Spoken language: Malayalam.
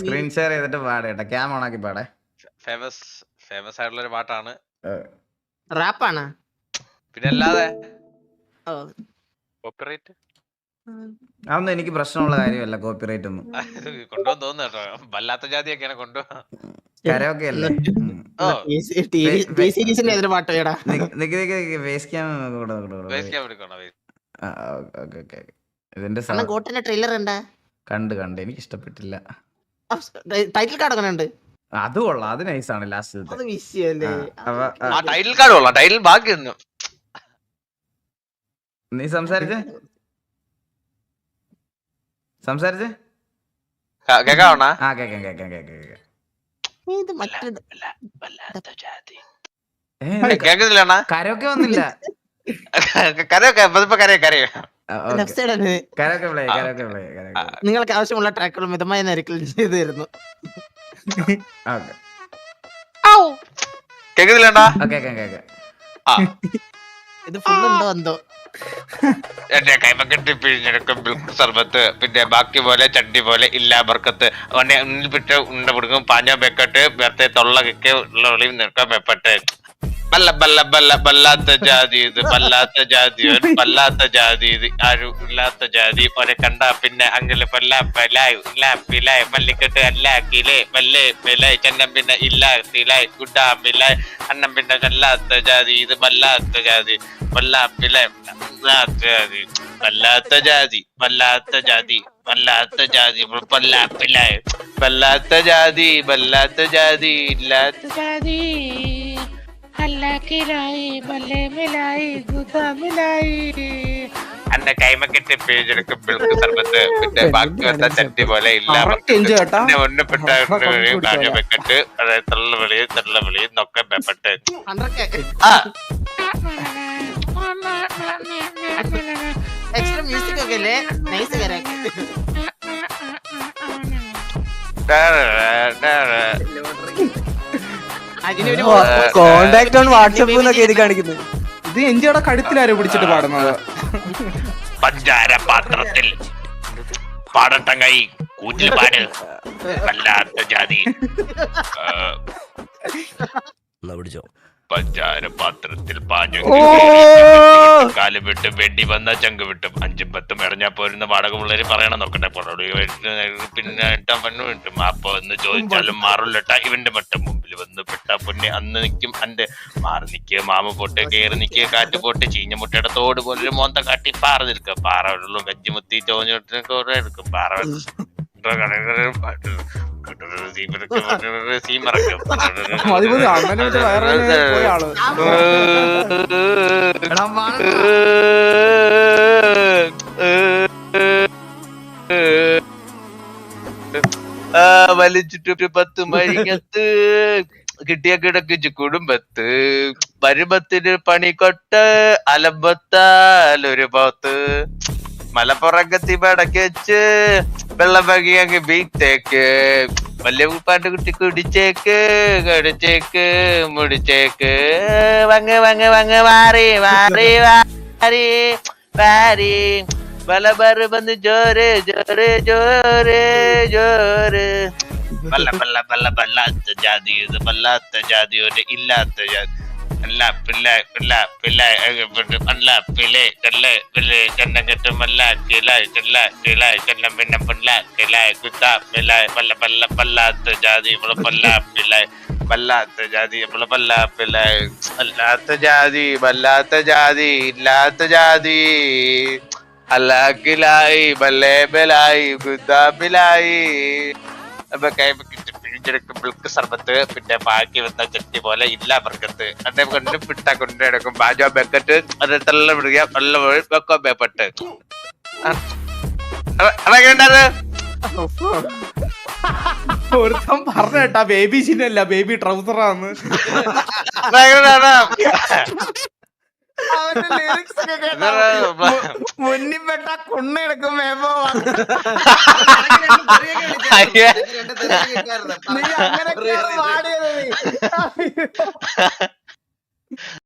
സ്ക്രീൻ ഷെയർ ചെയ്തിട്ട് പാടേട്ടെ ക്യാം ഓൺ ആക്കി പാടേ. ഫേമസ് ഫേമസ് ആയിട്ടുള്ള ഒരു പാട്ടാണ്. റാപ്പാണ് പിന്നെ അല്ലാതെ? കോപ്പിറൈറ്റ് അതൊന്നും എനിക്ക് പ്രശ്നമുള്ള കാര്യമല്ല കോപ്പിറൈറ്റ് ഒന്നും. കൊണ്ടുപോകാൻ തോന്നുന്നു കേട്ടോ. വല്ലാത്ത ജാതിയൊക്കെയാണ് കൊണ്ടുപോകാൻ. കരയൊക്കെ അല്ലേ? പാട്ട് ഇതിന്റെ അണ്ണ ഗോട്ടിന്റെ ട്രെയിലർ ഉണ്ട് കണ്ട് കണ്ട്. എനിക്ക് ഇഷ്ടപ്പെട്ടില്ല ടൈറ്റിൽ കാർഡ് അങ്ങനെ ഉണ്ട് അത് കൊള്ളാം. അത് ആണ് ലാസ്റ്റ് ടൈറ്റിൽ കാർഡ് കൊള്ളാം. ടൈറ്റിൽ ബാക്കി നീ സംസാരിച്ചേ. സംസാരിച്ചേ. കേക്കാവണ ആ കേക്കാം കേക്കാം കേക്കാം കേക്കാം ഇത് മറ്റൊരു കേക്കുന്നില്ലണ്ണ കരയൊക്കെ വന്നില്ല. കരയൊക്കെ കരയോ കരയോ? നിങ്ങൾക്ക് ആവശ്യമുള്ള ട്രാക്കുകൾ മിതമായ നിരക്കിൽ ചെയ്തു തരുന്നു ഇത് എന്തോ? എന്റെ കൈമക്കെട്ടി പിഴിഞ്ഞെടുക്കും മിൽക്ക് സർബത്ത് പിന്നെ ബാക്കി പോലെ ചട്ടി പോലെ ഇല്ലാ ബർക്കത്ത് ഉള്ളിൽ പിട്ട് ഉണ്ട പിടിക്കും പാഞ്ഞ ബെക്കട്ട് വെറുതെ തൊള്ള കിക്ക് ഉള്ള ഒളിയും നിൽക്കാൻ വെപ്പട്ട്. ബല്ല ബല്ല ബല്ല ബല്ലാത്ത ജാതി ഇത് ബല്ലാത്ത ജാതി ഒരു ബല്ലാത്ത ജാതി ഇത് ആരും ഇല്ലാത്ത ജാതി ഒരെ കണ്ട പിന്നെ അങ്കിൽ പല്ല പലായ് ഇല്ല പിലായ് മല്ലിക്കെട്ട് അല്ല കിലേ വല്ലേ പിലായ് ചെന്നം പിന്നെ ഇല്ല തിലായ് ഗുഡാ മിലായ് അന്നം പിന്നെ കല്ലാത്ത ജാതി ഇത് ബല്ലാത്ത ജാതി വല്ലാപ്പിലെ വല്ലാത്ത ജാതി വല്ലാത്ത ജാതി വല്ലാത്ത ജാതി വല്ലാത്ത ജാതി വല്ലാത്ത ജാതി വല്ലാത്ത ജാതി ഇല്ലാത്ത ജാതി. അല്ലാക്കിലായി മല്ലേ മിലായി ഗുദാ മിലായി അന്റെ കൈമക്കെട്ട് പേജെടുക്കും മിൽക്ക് സർബത്ത് പിന്നെ ബാക്കി വന്ന ചട്ടി പോലെ ഇല്ല. പിന്നെ ഒന്നപ്പെട്ട വെക്കട്ട്. അതായത് തള്ള വിളി തള്ള വിളി നൊക്കെ ബെപ്പട്ട് എക്സ്ട്രാ മ്യൂസിക് ഒക്കെ അല്ലേ നൈസ് കരയൊക്കെ അതിനൊരു കോണ്ടാക്ട് ഓൺ വാട്സപ്പ് എന്നൊക്കെ എഴുതി കാണിക്കുന്നത്. ഇത് എന്റെ കടുത്തിലാരോ പിടിച്ചിട്ട് പാടുന്നത്? പഞ്ചാര പാത്രത്തിൽ പാടട്ടം കൈ കൂറ്റിൽ പാട്. വല്ലാത്ത ജാതി. പിടിച്ചോ പഞ്ചാര പാത്രത്തിൽ പാചകം കാൽ വിട്ട് വെടി വന്ന ചങ്ക് വിട്ടും അഞ്ചും പത്തും ഇടഞ്ഞാ പോരുന്ന വാടകമുള്ളവര് പറയണം നോക്കട്ടെ പിന്നെ പെണ്ണു കിട്ടും അപ്പൊ എന്ന് ചോദിച്ചാലും മാറുള്ളട്ട ഇവന്റെ മട്ടം മുമ്പിൽ വന്ന് പെട്ട പൊന്നെ. അന്ന് നിൽക്കും അന്റെ മാറി നിൽക്കുക മാമ പൊട്ട് കയറി നിൽക്കുക കാറ്റ് പൊട്ട് ചീഞ്ഞ മുട്ടയുടെ തോട് പോലൊരു മോന്ത കാട്ടി പാറ നിൽക്കുക പാറ വെള്ളം മുത്തി ചോഞ്ഞിട്ട് കുറെ എടുക്കും. പാറ വലിച്ചിട്ട് പത്ത് മഴിക്കത്ത് കിട്ടിയ കിടക്കിച്ച് കുടുംബത്ത്. വരുമ്പത്തിന് പണിക്കൊട്ട് അലമ്പത്താലൊരു പോത്ത്. മലപ്പുറക്കത്തി പടക്കച്ച് വെള്ളം പകി അങ്ങ് ബീറ്റേക്ക് വലിയ പാട്ട് കുട്ടി കുടിച്ചേക്ക് കടിച്ചേക്ക് മുടിച്ചേക്ക്. വങ്ങ് വങ്ങ് വങ്ങ് മാറി മാറി മാറി മാറി ബല വന്ന് ജോര് ജോര് ജോര് ജോര് ബല്ല ബല്ല ബല്ല ബല്ലാത്ത ജാതി ഇത് ബല്ലാത്ത ജാതി ഒരു ഇല്ലാത്ത ജാതി. അല്ല പിള്ള പിള്ള പിള്ള അല്ല പിള്ളേ കല്ല പിള്ളേ ചെന്നം കെട്ടും അല്ല കിലായ് കില്ല കിലായ് ചെന്നം പിന്നെ പിള്ള കിലായ് കുത്ത പിള്ളായ് പല്ല പല്ല പല്ലാത്ത ജാതി ഇവിടെ പല്ല പിള്ളായ് വല്ലാത്ത ജാതി നമ്മളെ വല്ലാപ്പിള്ളായ് അല്ലാത്ത ജാതി വല്ലാത്ത ജാതി ഇല്ലാത്ത ജാതി അല്ലാക്കിലായി ബല്ലേബലായി ഗുദാബിലായി അപ്പൊ കൈമക്കിട്ട് പിഴിഞ്ഞെടുക്കും മിൽക്ക് സർബത്ത് പിന്നെ ബാക്കി വന്ന ചട്ടി പോലെ ഇല്ല ബർക്കത്ത് അതേ കൊണ്ട് പിട്ട കൊണ്ടെടുക്കും ബാജോ ബക്കറ്റ് അത് തള്ള വിടുക നല്ല വെക്കോ ബേപ്പട്ട് അതൊക്കെ ഒരുത്തം പറഞ്ഞ കേട്ടാ ബേബി ചിന്നല്ല ബേബി ട്രൗസറാന്ന് അവന്റെ lyrics ഒക്കെ കേട്ടോ. മുന്നിൽ പെട്ട കുണ്ണെടുക്കും മേമോ അയ്യേ.